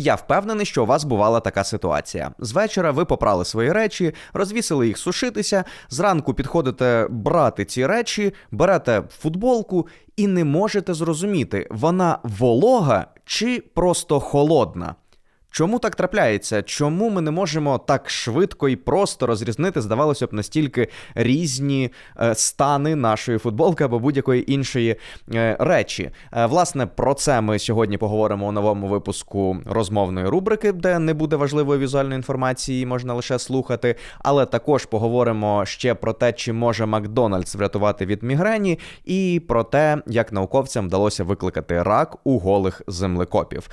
Я впевнений, що у вас бувала така ситуація. З вечора ви попрали свої речі, розвісили їх сушитися. Зранку підходите брати ці речі, берете футболку і не можете зрозуміти, вона волога чи просто холодна. Чому так трапляється? Чому ми не можемо так швидко і просто розрізнити, здавалося б, настільки різні е, стани нашої футболки або будь-якої іншої е, речі? Е, власне, про це ми сьогодні поговоримо у новому випуску розмовної рубрики, де не буде важливої візуальної інформації, можна лише слухати. Але також поговоримо ще про те, чи може Макдональдс врятувати від мігрені, і про те, як науковцям вдалося викликати рак у голих землекопів.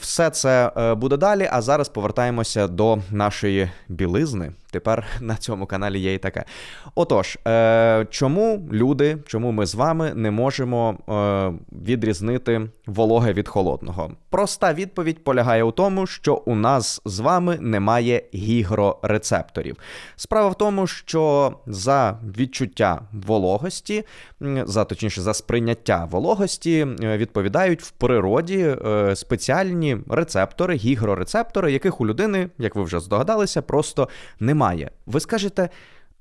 Все це. Е, буде далі. А зараз повертаємося до нашої білизни. Тепер на цьому каналі є і таке. Отож, е, чому люди, чому ми з вами не можемо е, відрізнити вологе від холодного? Проста відповідь полягає у тому, що у нас з вами немає гігрорецепторів. Справа в тому, що за відчуття вологості, за точніше за сприйняття вологості, е, відповідають в природі е, спеціальні рецептори, гігрорецептори, яких у людини, як ви вже здогадалися, просто немає. Ви скажете.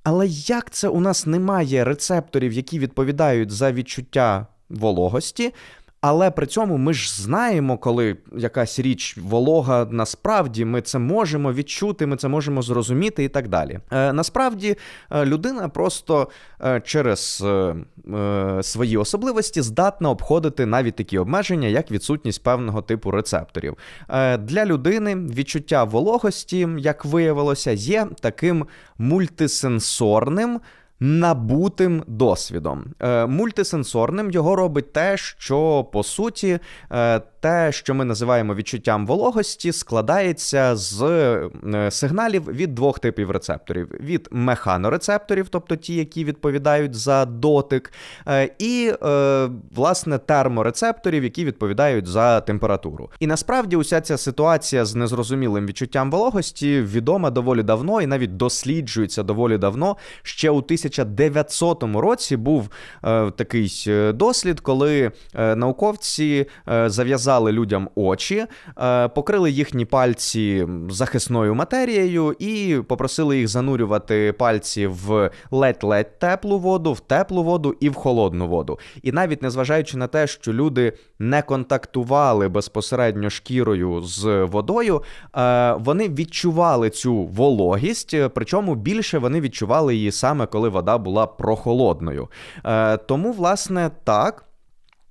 Але як це у нас немає рецепторів, які відповідають за відчуття вологості? Але при цьому ми ж знаємо, коли якась річ волога, насправді ми це можемо відчути, ми це можемо зрозуміти і так далі. Е, насправді е, людина просто е, через е, е, свої особливості здатна обходити навіть такі обмеження, як відсутність певного типу рецепторів. Е, для людини відчуття вологості, як виявилося, є таким мультисенсорним. Набутим досвідом. Е, мультисенсорним його робить те, що по суті е, те, що ми називаємо відчуттям вологості, складається з е, сигналів від двох типів рецепторів: від механорецепторів, тобто ті, які відповідають за дотик, і власне терморецепторів, які відповідають за температуру. І насправді уся ця ситуація з незрозумілим відчуттям вологості відома доволі давно і навіть досліджується доволі давно. Ще у 1900 році був е, такий е, дослід, коли е, науковці е, зав'язали людям очі, е, покрили їхні пальці захисною матерією і попросили їх занурювати пальці в ледь-ледь теплу воду, в теплу воду і в холодну воду. І навіть незважаючи на те, що люди не контактували безпосередньо шкірою з водою, е, вони відчували цю вологість, причому більше вони відчували її саме коли вода була прохолодною. Е, Тому, власне, так.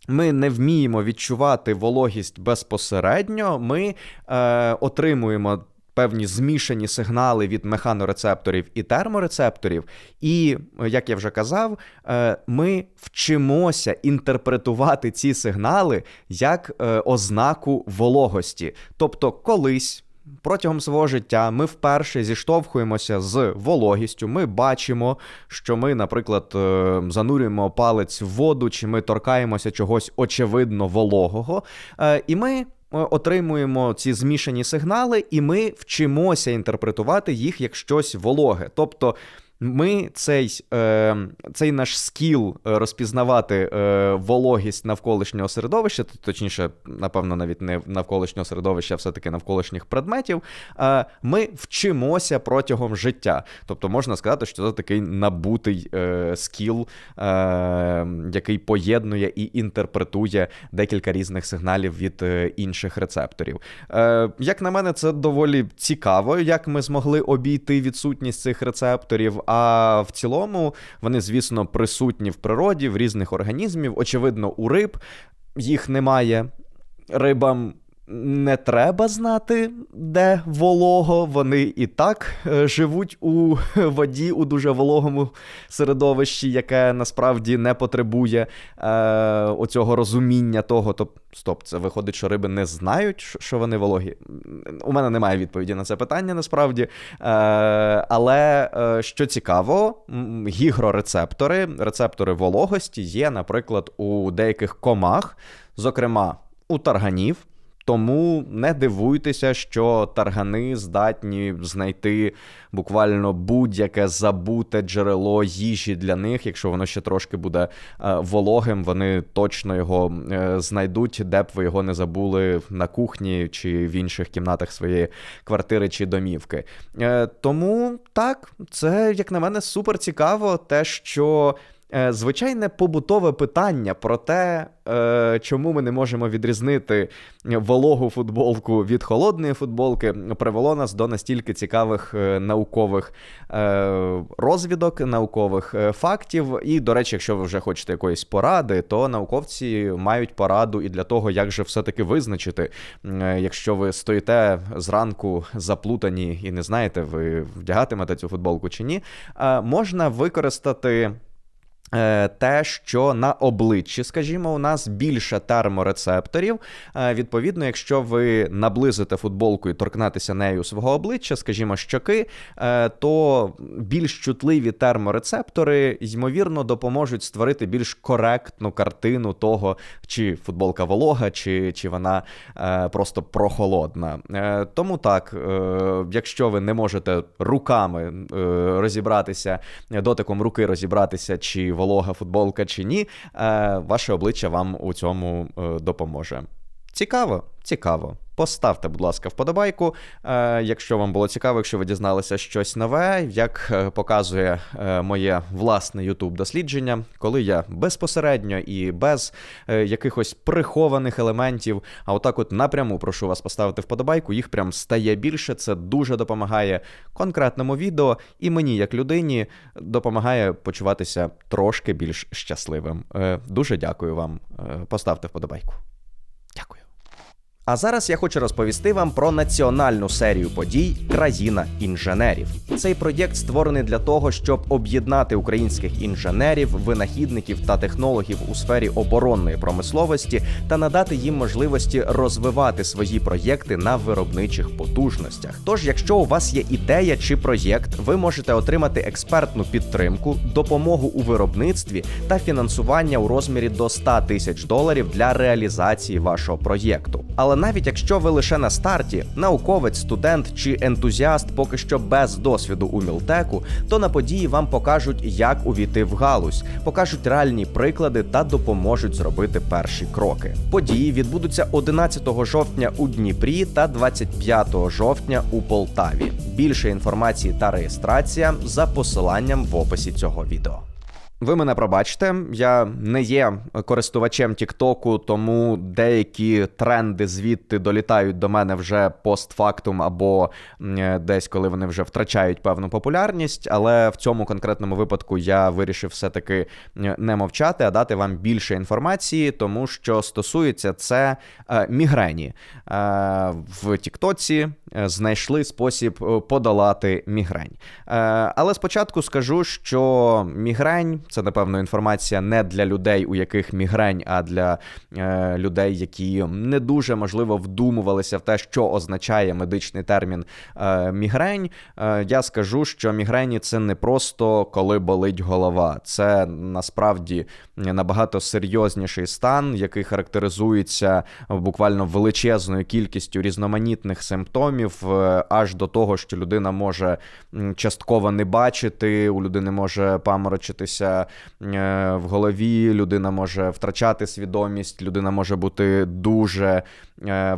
Ми не вміємо відчувати вологість безпосередньо, ми е, отримуємо певні змішані сигнали від механорецепторів і терморецепторів. І, як я вже казав, е, ми вчимося інтерпретувати ці сигнали як е, ознаку вологості. Тобто, колись. Протягом свого життя ми вперше зіштовхуємося з вологістю. Ми бачимо, що ми, наприклад, е, занурюємо палець в воду, чи ми торкаємося чогось очевидно вологого. Е, І ми е, отримуємо ці змішані сигнали, і ми вчимося інтерпретувати їх як щось вологе. Тобто. Ми цей е, цей наш скіл е, розпізнавати е, вологість навколишнього середовища, точніше, напевно, навіть не навколишнього середовища, а все-таки навколишніх предметів. Е, ми вчимося протягом життя. Тобто можна сказати, що це такий набутий е, скіл, е, який поєднує і інтерпретує декілька різних сигналів від е, інших рецепторів. Е, як на мене, це доволі цікаво, як ми змогли обійти відсутність цих рецепторів. А в цілому вони, звісно, присутні в природі, в різних організмів. Очевидно, у риб їх немає. Рибам не треба знати, де волого. Вони і так е, живуть у воді у дуже вологому середовищі, яке насправді не потребує е, оцього розуміння того. Тобто, стоп, це виходить, що риби не знають, що вони вологі. У мене немає відповіді на це питання насправді. Е, але е, що цікаво, гігрорецептори, рецептори вологості є, наприклад, у деяких комах, зокрема у тарганів. Тому не дивуйтеся, що таргани здатні знайти буквально будь-яке забуте джерело їжі для них. Якщо воно ще трошки буде е, вологим, вони точно його е, знайдуть, де б ви його не забули на кухні чи в інших кімнатах своєї квартири чи домівки. Е, Тому так, це як на мене супер цікаво, те, що. Е, Звичайне побутове питання про те, е, чому ми не можемо відрізнити вологу футболку від холодної футболки, привело нас до настільки цікавих е, наукових розвідок, наукових фактів. І, до речі, якщо ви вже хочете якоїсь поради, то науковці мають пораду і для того, як же все-таки визначити, якщо ви стоїте зранку заплутані і не знаєте, ви вдягатимете цю футболку чи ні, можна використати. Е, Те, що на обличчі, скажімо, у нас більше терморецепторів. Е, Відповідно, якщо ви наблизите футболку і торкнетеся нею свого обличчя, скажімо, щоки, е, то більш чутливі терморецептори, ймовірно, допоможуть створити більш коректну картину того, чи футболка волога, чи, чи вона просто прохолодна. Тому так, якщо ви не можете руками розібратися, дотиком руки розібратися, чи волога футболка, чи ні, е, ваше обличчя вам у цьому е, допоможе. Цікаво, цікаво. Поставте, будь ласка, вподобайку, е, якщо вам було цікаво, якщо ви дізналися щось нове, як е, показує е, моє власне youtube дослідження, коли я безпосередньо і без якихось прихованих елементів, а отак от напряму прошу вас поставити вподобайку, їх прям стає більше. Це дуже допомагає конкретному відео, і мені, як людині, допомагає почуватися трошки більш щасливим. Дуже дякую вам. Поставте вподобайку. А зараз я хочу розповісти вам про національну серію подій Країна інженерів. Цей проєкт створений для того, щоб об'єднати українських інженерів, винахідників та технологів у сфері оборонної промисловості та надати їм можливості розвивати свої проєкти на виробничих потужностях. Тож, якщо у вас є ідея чи проєкт, ви можете отримати експертну підтримку, допомогу у виробництві та фінансування у розмірі до 100 тисяч доларів для реалізації вашого проєкту. Але навіть якщо ви лише на старті, науковець, студент чи ентузіаст поки що без досвіду у мілтеку, то на події вам покажуть, як увійти в галузь, покажуть реальні приклади та допоможуть зробити перші кроки. Події відбудуться 11 жовтня у Дніпрі та 25 жовтня у Полтаві. Більше інформації та реєстрація за посиланням в описі цього відео. Ви мене пробачте, я не є користувачем Тіктоку, тому деякі тренди звідти долітають до мене вже постфактум або е, десь коли вони вже втрачають певну популярність. Але в цьому конкретному випадку я вирішив все-таки не мовчати, а дати вам більше інформації, тому що стосується це е, мігрені. Е, в Тіктоці знайшли спосіб подолати мігрень. Але спочатку скажу, що мігрень це напевно інформація не для людей, у яких мігрень, а для е, людей, які не дуже можливо вдумувалися в те, що означає медичний термін е, мігрень. Е, я скажу, що мігрені це не просто коли болить голова, це насправді набагато серйозніший стан, який характеризується буквально величезною кількістю різноманітних симптомів, е, аж до того, що людина може частково не бачити, у людини може паморочитися е, в голові, людина може втрачати свідомість, людина може бути дуже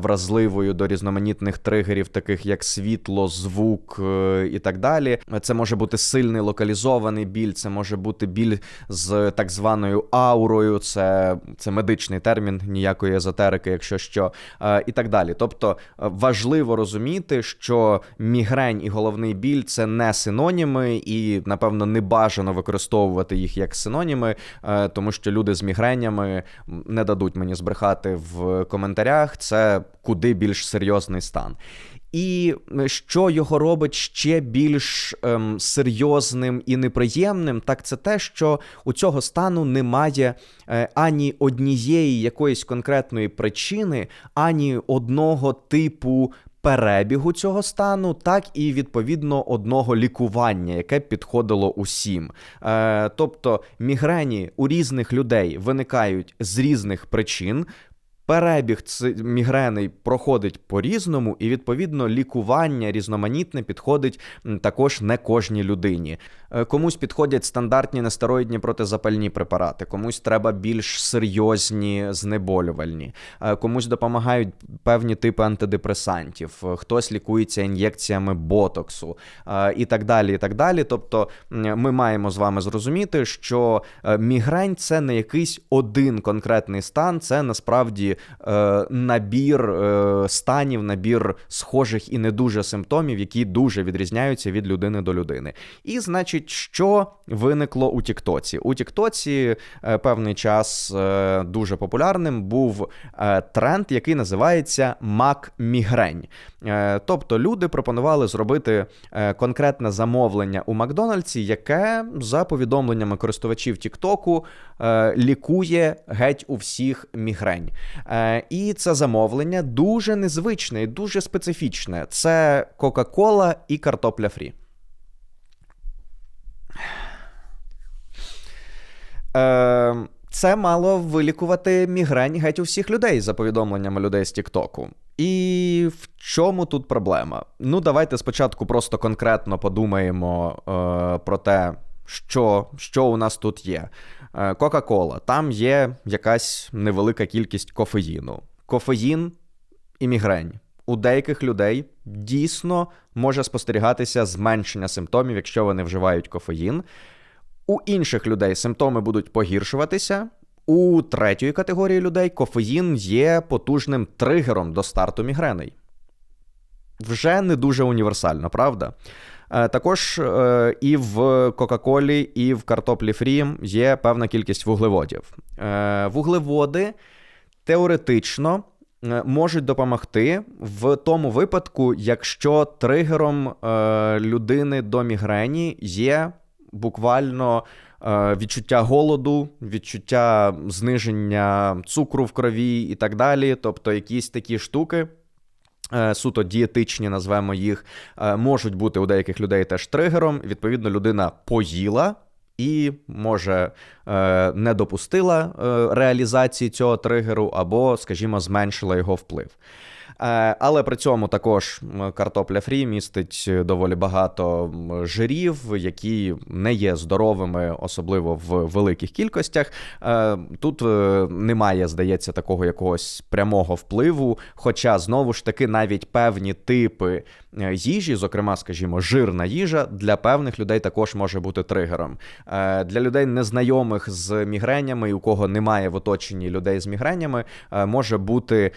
вразливою до різноманітних тригерів, таких як світло, звук е, і так далі. Це може бути сильний локалізований біль, це може бути біль з так званою аурою, це, це медичний термін, ніякої езотерики, якщо що, е, і так далі. Тобто е, важливо розуміти, що мігрень і головний біль це не синоніми, і напевно не бажано використовувати їх як синоніми, е, тому що люди з мігренями не дадуть мені збрехати в коментарях. Це куди більш серйозний стан. І що його робить ще більш ем, серйозним і неприємним, так це те, що у цього стану немає е, ані однієї якоїсь конкретної причини, ані одного типу. Перебігу цього стану, так і відповідно одного лікування, яке підходило усім. Е, тобто мігрені у різних людей виникають з різних причин. Перебіг мігрени проходить по-різному, і відповідно лікування різноманітне підходить також не кожній людині. Е, комусь підходять стандартні нестероїдні протизапальні препарати, комусь треба більш серйозні знеболювальні, е, комусь допомагають певні типи антидепресантів, е, хтось лікується ін'єкціями ботоксу і так далі. і так далі. Тобто ми маємо з вами зрозуміти, що мігрень це не якийсь один конкретний стан, це насправді набір станів, набір схожих і не дуже симптомів, які дуже відрізняються від людини до людини. І, значить що виникло у Тіктоці? У Тіктоці е, певний час е, дуже популярним був е, тренд, який називається Мак-мігрень. Тобто люди пропонували зробити конкретне замовлення у Макдональдсі, яке за повідомленнями користувачів Тіктоку лікує геть у всіх мігрень. І це замовлення дуже незвичне і дуже специфічне. Це Кока-Кола і картопля фрі. Е, Це мало вилікувати мігрень геть у всіх людей, за повідомленнями людей з Тіктоку. І в чому тут проблема? Ну, давайте спочатку просто конкретно подумаємо е, про те, що що у нас тут є. Е, Кока-Кола, там є якась невелика кількість кофеїну. Кофеїн і мігрень. У деяких людей дійсно може спостерігатися зменшення симптомів, якщо вони вживають кофеїн. У інших людей симптоми будуть погіршуватися. У третьої категорії людей кофеїн є потужним тригером до старту мігреней. Вже не дуже універсально, правда? Е, також е, і в Кока-Колі, і в картоплі Фрі є певна кількість вуглеводів. Е, вуглеводи теоретично можуть допомогти в тому випадку, якщо тригером людини до мігрені є буквально відчуття голоду, відчуття зниження цукру в крові і так далі. Тобто якісь такі штуки. Е, суто дієтичні, назвемо їх, е, можуть бути у деяких людей теж тригером. Відповідно, людина поїла і, може, не допустила реалізації цього тригеру, або, скажімо, зменшила його вплив. Е, але при цьому також картопля фрі містить доволі багато жирів, які не є здоровими, особливо в великих кількостях. Е, тут е, немає, здається, такого якогось прямого впливу. Хоча знову ж таки навіть певні типи їжі, зокрема, скажімо, жирна їжа, для певних людей також може бути тригером. Для людей незнайомих з мігренями, у кого немає в оточенні людей з мігренями, може бути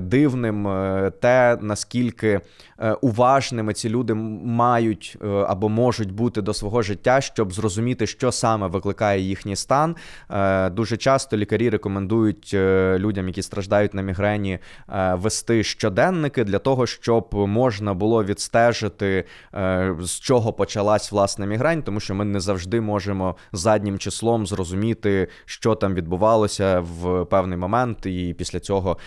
дивно дивним е, те, наскільки е, уважними ці люди мають е, або можуть бути до свого життя, щоб зрозуміти, що саме викликає їхній стан. Дуже часто лікарі рекомендують людям, які страждають на мігрені, вести щоденники для того, щоб можна було відстежити, з чого почалась власне мігрень, тому що ми не завжди можемо заднім числом зрозуміти, що там відбувалося в певний момент, і після цього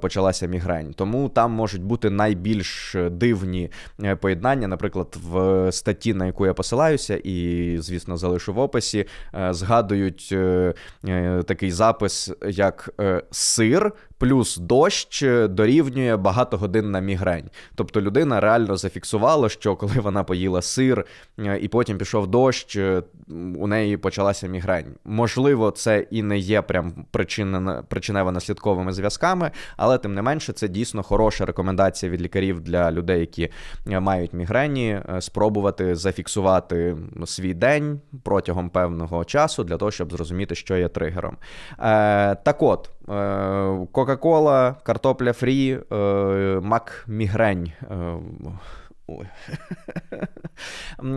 почалася мігрень мігрень. Тому там можуть бути найбільш дивні е, поєднання. Наприклад, в статті, на яку я посилаюся, і, звісно, залишу в описі, е, згадують е, такий запис, як сир плюс дощ дорівнює багатогодинна мігрень. Тобто людина реально зафіксувала, що коли вона поїла сир е, і потім пішов дощ, е, у неї почалася мігрень. Можливо, це і не є прям причинево-наслідковими зв'язками, але тим не менше, це дійсно хороша рекомендація від лікарів для людей, які е, мають мігрені, спробувати зафіксувати свій день протягом певного часу для того, щоб зрозуміти, що є тригером. Так от. Кока-Кола, картопля фрі, е, мак мігрень.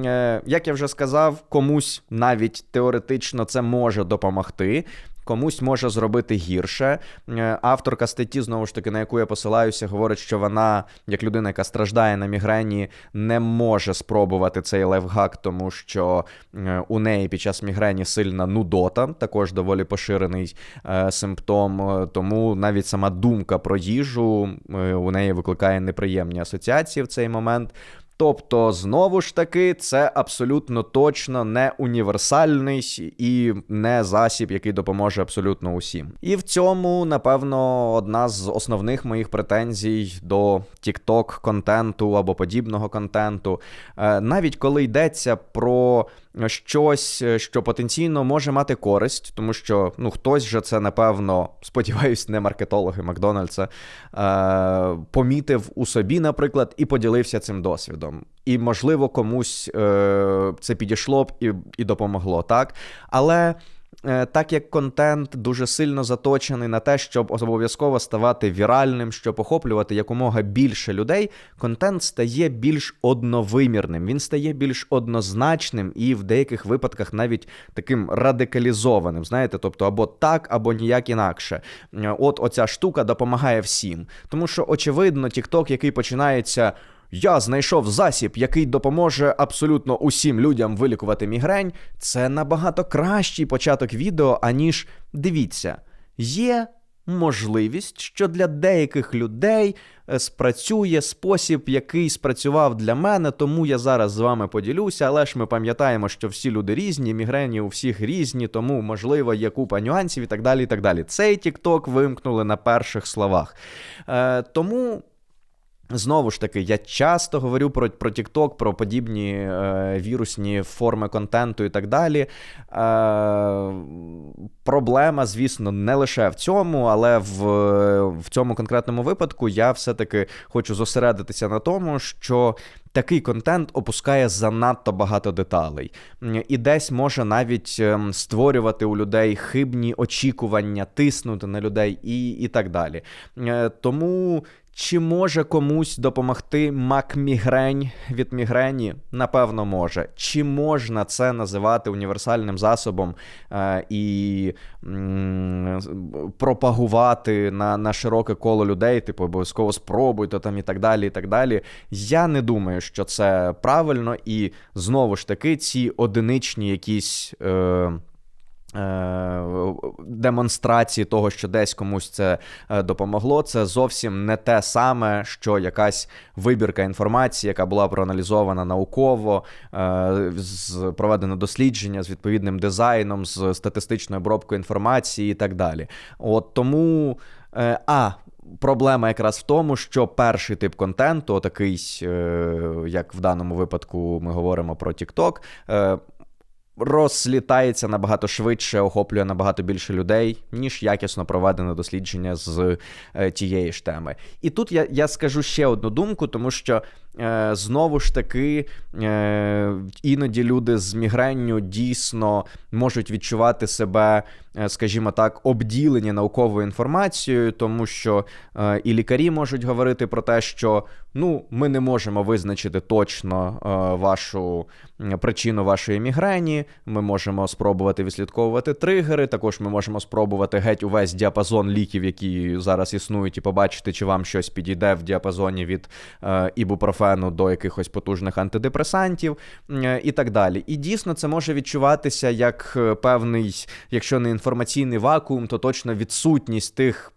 Е, як я вже сказав, комусь навіть теоретично це може допомогти комусь може зробити гірше. Е, авторка статті, знову ж таки, на яку я посилаюся, говорить, що вона, як людина, яка страждає на мігрені, не може спробувати цей левгак, тому що е, у неї під час мігрені сильна нудота, також доволі поширений е, симптом. Тому навіть сама думка про їжу у неї викликає неприємні асоціації в цей момент. Тобто, знову ж таки, це абсолютно точно не універсальний і не засіб, який допоможе абсолютно усім. І в цьому, напевно, одна з основних моїх претензій до TikTok контенту або подібного контенту. Е, навіть коли йдеться про щось, що потенційно може мати користь, тому що ну хтось же це, напевно, сподіваюсь, не маркетологи Макдональдса, е, помітив у собі, наприклад, і поділився цим досвідом. І, можливо, комусь е, це підійшло б і, і допомогло, так? Але. Е, так як контент дуже сильно заточений на те, щоб обов'язково ставати віральним, щоб охоплювати якомога більше людей, контент стає більш одновимірним, він стає більш однозначним і в деяких випадках навіть таким радикалізованим. Знаєте, тобто або так, або ніяк інакше. Е, от оця штука допомагає всім. Тому що, очевидно, TikTok, який починається. Я знайшов засіб, який допоможе абсолютно усім людям вилікувати мігрень. Це набагато кращий початок відео, аніж дивіться, є можливість, що для деяких людей е, спрацює спосіб, який спрацював для мене, тому я зараз з вами поділюся. Але ж ми пам'ятаємо, що всі люди різні, мігрені у всіх різні, тому можливо є купа нюансів і так далі. і так далі. Цей тікток вимкнули на перших словах. Е, Тому. Знову ж таки, я часто говорю про про TikTok, про подібні е, вірусні форми контенту і так далі. Е, Проблема, звісно, не лише в цьому, але в, в цьому конкретному випадку я все-таки хочу зосередитися на тому, що такий контент опускає занадто багато деталей, і десь може навіть ем, створювати у людей хибні очікування, тиснути на людей і, і так далі. Е, тому. Чи може комусь допомогти мак-мігрень від мігрені? Напевно, може. Чи можна це називати універсальним засобом е, і м, пропагувати на на широке коло людей, типу обов'язково спробуйте там і так далі. і так далі. Я не думаю, що це правильно, і знову ж таки, ці одиничні якісь. Е, демонстрації того, що десь комусь це е, допомогло, це зовсім не те саме, що якась вибірка інформації, яка була проаналізована науково, е, проведено дослідження з відповідним дизайном, з статистичною обробкою інформації і так далі. От тому. А проблема якраз в тому, що перший тип контенту, такий, як в даному випадку ми говоримо про TikTok, розлітається набагато швидше, охоплює набагато більше людей, ніж якісно проведене дослідження з е, тієї ж теми. І тут я я скажу ще одну думку, тому що знову ж таки е, іноді люди з мігренню дійсно можуть відчувати себе, е, скажімо так, обділені науковою інформацією, тому що е, і лікарі можуть говорити про те, що ну, ми не можемо визначити точно е, вашу причину вашої мігрені. Ми можемо спробувати відслідковувати тригери. Також ми можемо спробувати геть увесь діапазон ліків, які зараз існують, і побачити, чи вам щось підійде в діапазоні від е, ібупрофену до якихось потужних антидепресантів е, і так далі. І дійсно це може відчуватися як е, певний, якщо не інформаційний вакуум, то точно відсутність тих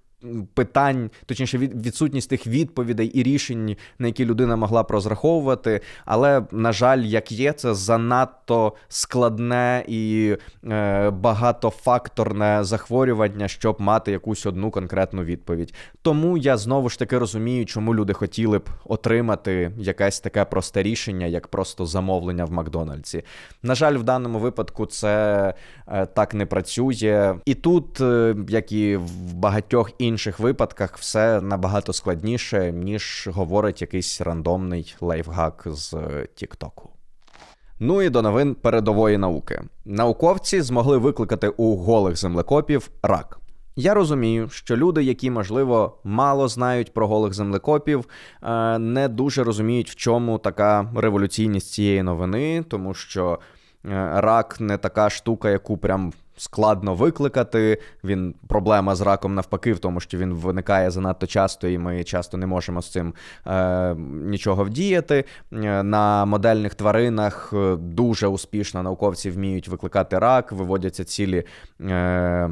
питань, точніше, відсутність тих відповідей і рішень, на які людина могла б розраховувати. Але, на жаль, як є, це занадто складне і е, багатофакторне захворювання, щоб мати якусь одну конкретну відповідь. Тому я знову ж таки розумію, чому люди хотіли б отримати якесь таке просте рішення, як просто замовлення в Макдональдсі. На жаль, в даному випадку це е, так не працює. І тут, е, як і в багатьох інших інших випадках все набагато складніше, ніж говорить якийсь рандомний лайфхак з Тіктоку. Ну і до новин передової науки. Науковці змогли викликати у голих землекопів рак. Я розумію, що люди, які, можливо, мало знають про голих землекопів, е, не дуже розуміють, в чому така революційність цієї новини, тому що е, рак не така штука, яку прям складно викликати. Він проблема з раком навпаки, в тому, що він виникає занадто часто, і ми часто не можемо з цим е, нічого вдіяти. Е, на модельних тваринах е, дуже успішно науковці вміють викликати рак, виводяться цілі. Е,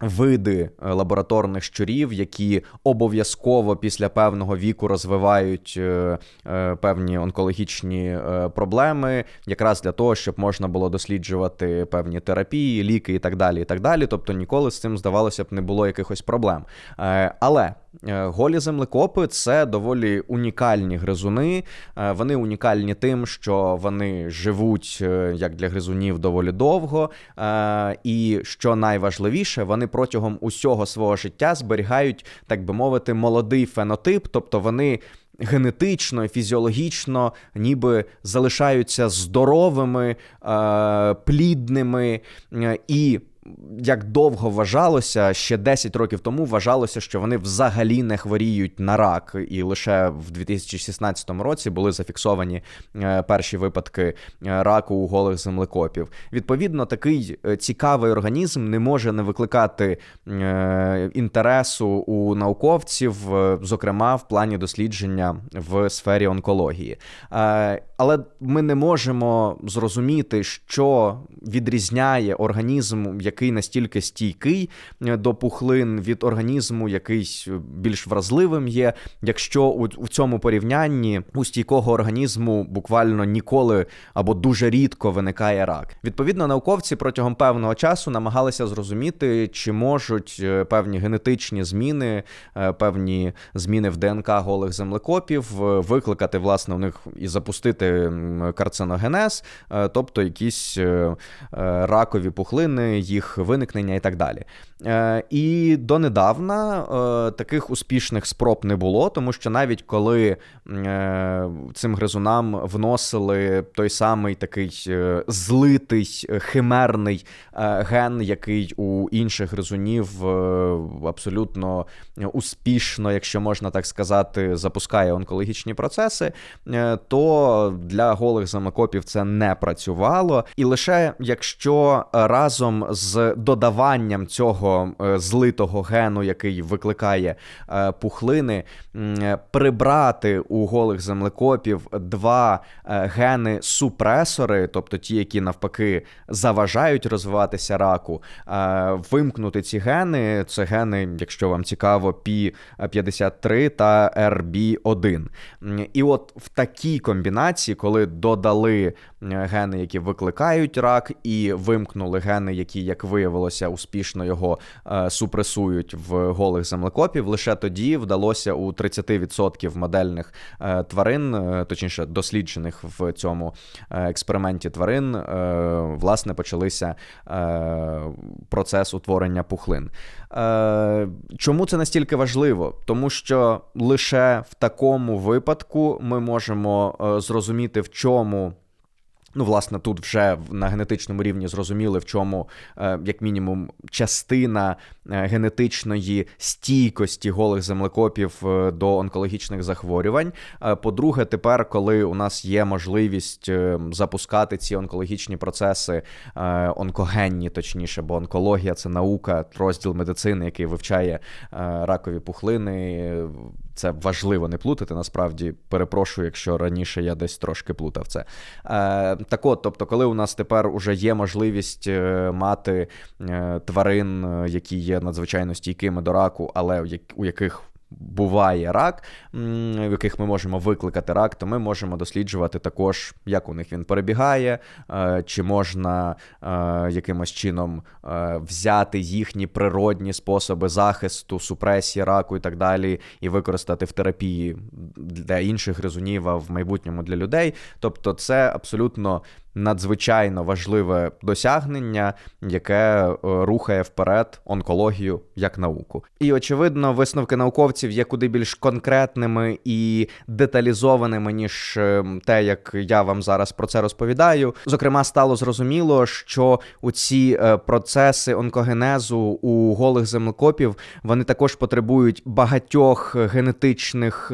Види е, лабораторних щурів, які обов'язково після певного віку розвивають е, е, певні онкологічні проблеми, якраз для того, щоб можна було досліджувати певні терапії, ліки і так далі. і так далі. Тобто ніколи з цим здавалося б не було якихось проблем. Але голі землекопи це доволі унікальні гризуни. Вони унікальні тим, що вони живуть як для гризунів доволі довго, і що найважливіше, вони протягом усього свого життя зберігають, так би мовити, молодий фенотип, тобто вони. Генетично і фізіологічно ніби залишаються здоровими, е, плідними е, і як довго вважалося, ще 10 років тому вважалося, що вони взагалі не хворіють на рак, і лише в 2016 році були зафіксовані е, перші випадки е, раку у голих землекопів. Відповідно, такий е, цікавий організм не може не викликати інтересу у науковців, зокрема в плані дослідження в сфері онкології. Але ми не можемо зрозуміти, що відрізняє організм, який настільки стійкий е, до пухлин від організму, який е, більш вразливим є. Якщо у цьому порівнянні у стійкого організму буквально ніколи або дуже рідко виникає рак. Відповідно, науковці протягом певного часу намагалися зрозуміти, чи можуть е, певні генетичні зміни, певні зміни в ДНК голих землекопів викликати власне у них і запустити карциногенез, тобто якісь ракові пухлини, їх виникнення і так далі. Е, і донедавна е, таких успішних спроб не було, тому що навіть коли е, цим гризунам вносили той самий такий злитий химерний ген, який у інших гризунів абсолютно успішно, якщо можна так сказати, запускає онкологічні процеси, то для голих замокопів це не працювало. І лише якщо разом з додаванням цього цього е, злитого гену, який викликає е, пухлини, прибрати у голих землекопів два е, гени-супресори, тобто ті, які навпаки заважають розвиватися раку, вимкнути ці гени. Це гени, якщо вам цікаво, P53 та RB1. І от в такій комбінації, коли додали гени, які викликають рак, і вимкнули гени, які, як виявилося, успішно його е, супресують в голих землекопів. Лише тоді вдалося у 30% модельних е, тварин, е, точніше досліджених в цьому експерименті тварин, власне, почалися процес утворення пухлин. Чому це настільки важливо? Тому що лише в такому випадку ми можемо зрозуміти, в чому. Ну, власне, тут вже на генетичному рівні зрозуміли, в чому, е, як мінімум, частина е, генетичної стійкості голих землекопів е, до онкологічних захворювань. По-друге, тепер, коли у нас є можливість запускати ці онкологічні процеси, онкогенні, точніше, бо онкологія це наука, розділ медицини, який вивчає ракові пухлини. Це важливо не плутати. Насправді перепрошую, якщо раніше я десь трошки плутав це. Е, Так от, тобто, коли у нас тепер уже є можливість е, мати е, тварин, е, які є надзвичайно стійкими до раку, але у яких буває рак, в яких ми можемо викликати рак, то ми можемо досліджувати також, як у них він перебігає, е, чи можна е, якимось чином е, взяти їхні природні способи захисту, супресії раку і так далі, і використати в терапії для інших гризунів, а в майбутньому для людей. Тобто, це абсолютно надзвичайно важливе досягнення, яке е, рухає вперед онкологію як науку. І очевидно, висновки науковців є куди більш конкретними і деталізованими, ніж е, те, як я вам зараз про це розповідаю. Зокрема, стало зрозуміло, що у ці е, процеси онкогенезу у голих землекопів вони також потребують багатьох генетичних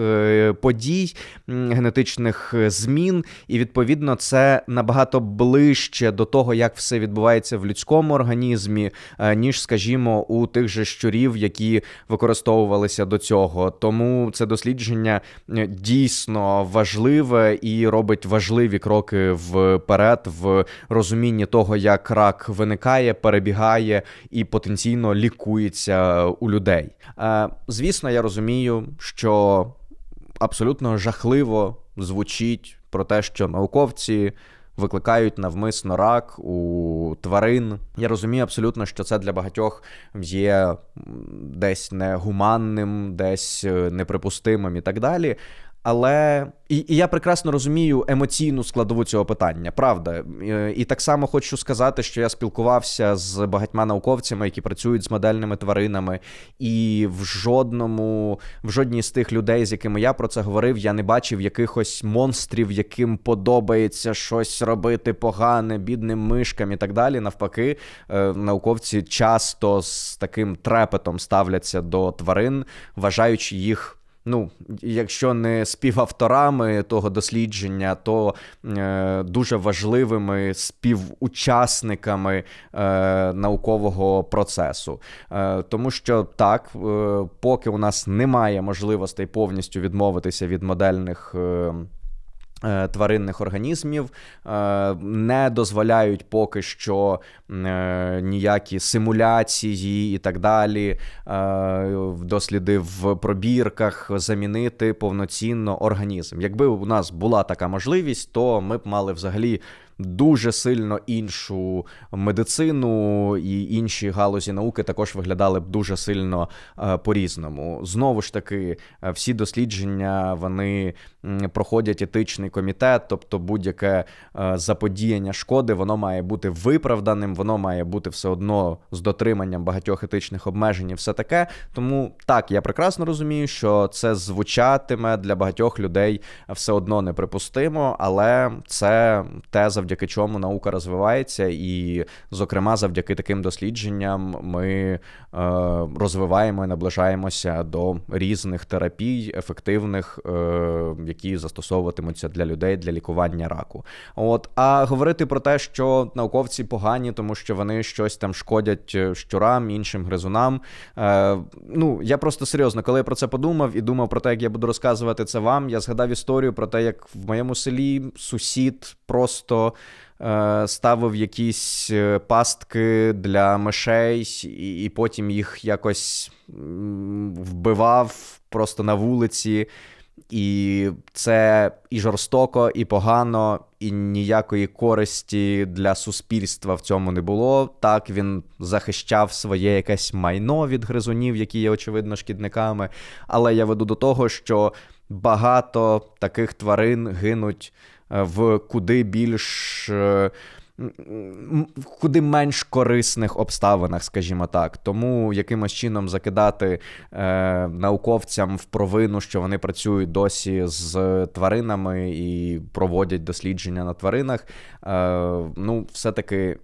подій, генетичних змін, і відповідно це набагато набагато ближче до того, як все відбувається в людському організмі, е, ніж, скажімо, у тих же щурів, які використовувалися до цього. Тому це дослідження е, дійсно важливе і робить важливі кроки вперед в розумінні того, як рак виникає, перебігає і потенційно лікується у людей. Е, Звісно, я розумію, що абсолютно жахливо звучить про те, що науковці викликають навмисно рак у тварин. Я розумію абсолютно, що це для багатьох є десь негуманним, десь е, неприпустимим і так далі. Але і, і я прекрасно розумію емоційну складову цього питання, правда. Е, І так само хочу сказати, що я спілкувався з багатьма науковцями, які працюють з модельними тваринами, і в жодному, в жодній з тих людей, з якими я про це говорив, я не бачив якихось монстрів, яким подобається щось робити погане, бідним мишкам і так далі. Навпаки, е, науковці часто з таким трепетом ставляться до тварин, вважаючи їх. Ну, якщо не співавторами того дослідження, то е, дуже важливими співучасниками е, наукового процесу. Е, тому що так, е, поки у нас немає можливостей повністю відмовитися від модельних. Е, Тваринних організмів е, не дозволяють поки що е, ніякі симуляції і так далі, е, досліди в пробірках замінити повноцінно організм. Якби у нас була така можливість, то ми б мали взагалі. Дуже сильно іншу медицину і інші галузі науки також виглядали б дуже сильно е, по-різному. Знову ж таки, е, всі дослідження вони проходять етичний комітет, тобто будь-яке е, заподіяння шкоди, воно має бути виправданим, воно має бути все одно з дотриманням багатьох етичних обмежень і все таке. Тому так, я прекрасно розумію, що це звучатиме для багатьох людей все одно неприпустимо, але це те, завдяки чому наука розвивається, і, зокрема, завдяки таким дослідженням ми е, розвиваємо і наближаємося до різних терапій, ефективних, е, які застосовуватимуться для людей для лікування раку. От а говорити про те, що науковці погані, тому що вони щось там шкодять е, щурам, іншим гризунам. Ну я просто серйозно, коли я про це подумав і думав про те, як я буду розказувати це вам, я згадав історію про те, як в моєму селі сусід просто ставив якісь е, пастки для мишей, і, потім їх якось вбивав просто на вулиці. І це і жорстоко, і погано, і ніякої користі для суспільства в цьому не було. Так він захищав своє якесь майно від гризунів, які є очевидно шкідниками. Але я веду до того, що багато таких тварин гинуть е, в куди більш. е, в куди менш корисних обставинах, скажімо так. Тому якимось чином закидати е, науковцям в провину, що вони працюють досі з тваринами і проводять дослідження на тваринах. Е, ну, все-таки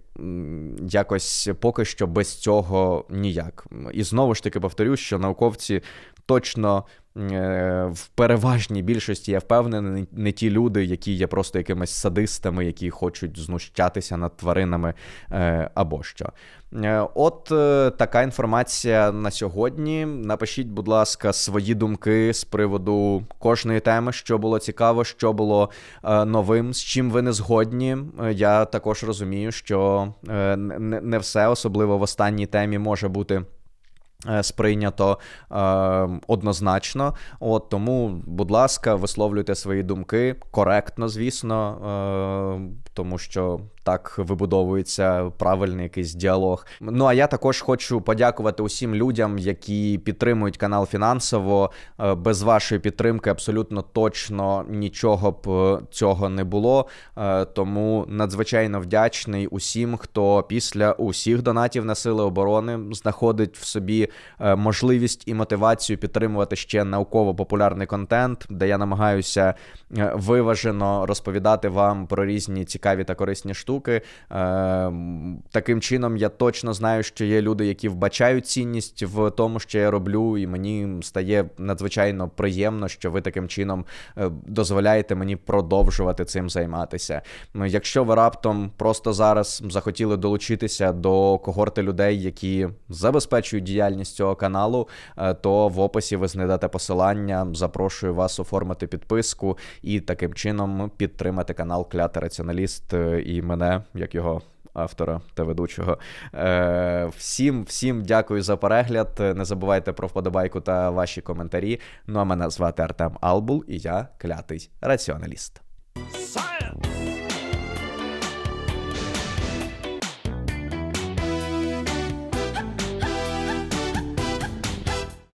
якось поки що без цього ніяк. І знову ж таки повторю, що науковці точно. Е, В переважній більшості я впевнений, не- ті люди, які є просто якимись садистами, які хочуть знущатися над тваринами е, або що. Е, От така інформація на сьогодні. Напишіть, будь ласка, свої думки з приводу кожної теми, що було цікаво, що було новим, з чим ви не згодні. Я також розумію, що не все, особливо в останній темі, може бути. Е, Сприйнято е, однозначно. От тому, будь ласка, висловлюйте свої думки коректно, звісно, е, тому що так вибудовується правильний якийсь діалог. Ну а я також хочу подякувати усім людям, які підтримують канал фінансово. Е, Без вашої підтримки абсолютно точно нічого б е, цього не було. Е, Тому надзвичайно вдячний усім, хто після усіх донатів на сили оборони знаходить в собі можливість і мотивацію підтримувати ще науково-популярний контент, де я намагаюся виважено розповідати вам про різні цікаві та корисні штуки. Штуки. Е, таким чином, я точно знаю, що є люди, які вбачають цінність в тому, що я роблю, і мені стає надзвичайно приємно, що ви таким чином е, дозволяєте мені продовжувати цим займатися. Якщо ви раптом просто зараз захотіли долучитися до когорти людей, які забезпечують діяльність цього каналу, е, то в описі ви знайдете посилання. Запрошую вас оформити підписку і таким чином підтримати канал Клятий Раціоналіст е, і мене, Е, як його. Автора та ведучого. Е, Всім всім дякую за перегляд. Не забувайте про вподобайку та ваші коментарі. Ну а мене звати Артем Албул, і я клятий раціоналіст. Science!